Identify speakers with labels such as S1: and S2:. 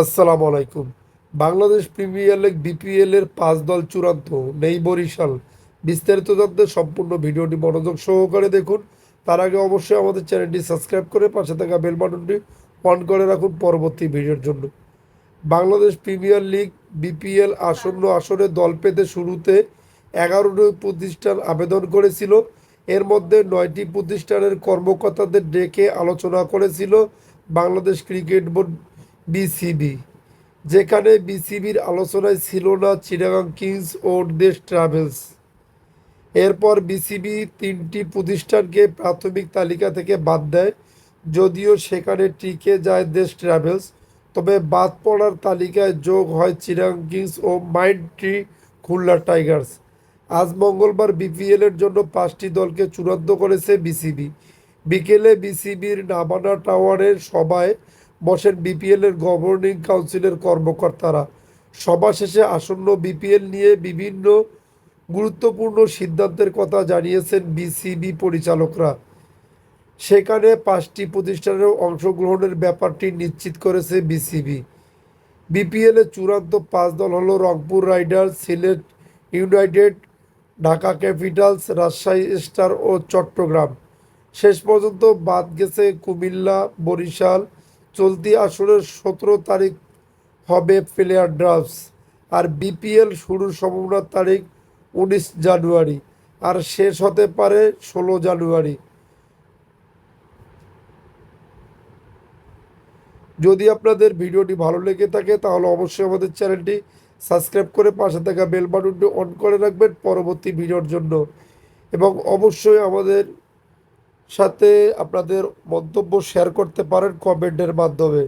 S1: আসসালামু আলাইকুম। Bangladesh premier league BPL এর পাঁচ দল চূড়ান্ত নেই বরিশাল। বিস্তারিত জানতে সম্পূর্ণ ভিডিওটি মনোযোগ সহকারে দেখুন। তার আগে অবশ্যই আমাদের চ্যানেলটি সাবস্ক্রাইব করে পাশে থাকা বেল বাটনটি অন করে রাখুন পরবর্তী ভিডিওর জন্য। বাংলাদেশ প্রিমিয়ার লিগ বিপিএল আসন্ন আসরে দল পেতে শুরুতে এগারোটি প্রতিষ্ঠান আবেদন করেছিল। এর মধ্যে নয়টি প্রতিষ্ঠানের কর্মকর্তাদের ডেকে আলোচনা করেছিল বাংলাদেশ ক্রিকেট বোর্ড বিসিবি। যেখানে বিসিবির আলোচনায় ছিল না চিটাগাং কিংস ও দেশ ট্রাভেলস। এরপর বিসিবি তিনটি প্রতিষ্ঠানকে প্রাথমিক তালিকা থেকে বাদ দেয়, যদিও সেখানে টিকে যায় দেশ ট্রাভেলস। তবে বাদ পড়ার তালিকায় যোগ হয় চিরাং কিংস ও মাইন্ড ট্রি খুলনা টাইগার্স। আজ মঙ্গলবার বিপিএল এর জন্য পাঁচটি দলকে চূড়ান্ত করেছে বিসিবি। বিকেলে বিসিবির নাবানা টাওয়ারের সভায় বসেন বিপিএল এর গভর্নিং কাউন্সিলের কর্মকর্তারা। সভা শেষে আসন্ন বিপিএল নিয়ে বিভিন্ন গুরুত্বপূর্ণ সিদ্ধান্তের কথা জানিয়েছেন বিসিবি পরিচালকরা। সেখানে পাঁচটি প্রতিষ্ঠানের অংশগ্রহণের ব্যাপারটি নিশ্চিত করেছে বিসিবি বিপিএল এর চূড়ান্ত পাঁচ দল হলো Rangpur Riders, Sylhet United, Dhaka Capitals, Rajshahi Star ও চট্টগ্রাম। শেষ পর্যন্ত বাদ গেছে কুমিল্লা, বরিশাল চলতি আসরের সতেরো তারিখ হবে প্লেয়ার ড্রাফটস আর বিপিএল শুরুর সম্ভাবনার তারিখ উনিশ জানুয়ারি আর শেষ হতে পারে ষোলো জানুয়ারি। যদি আপনাদের ভিডিওটি ভালো লেগে থাকে, তাহলে অবশ্যই আমাদের চ্যানেলটি সাবস্ক্রাইব করে পাশে থাকা বেল বাটনটি অন করে রাখবেন পরবর্তী ভিডিওর জন্য। এবং অবশ্যই আমাদের সাথে আপনাদের মন্তব্য শেয়ার করতে পারেন কমেন্টের মাধ্যমে।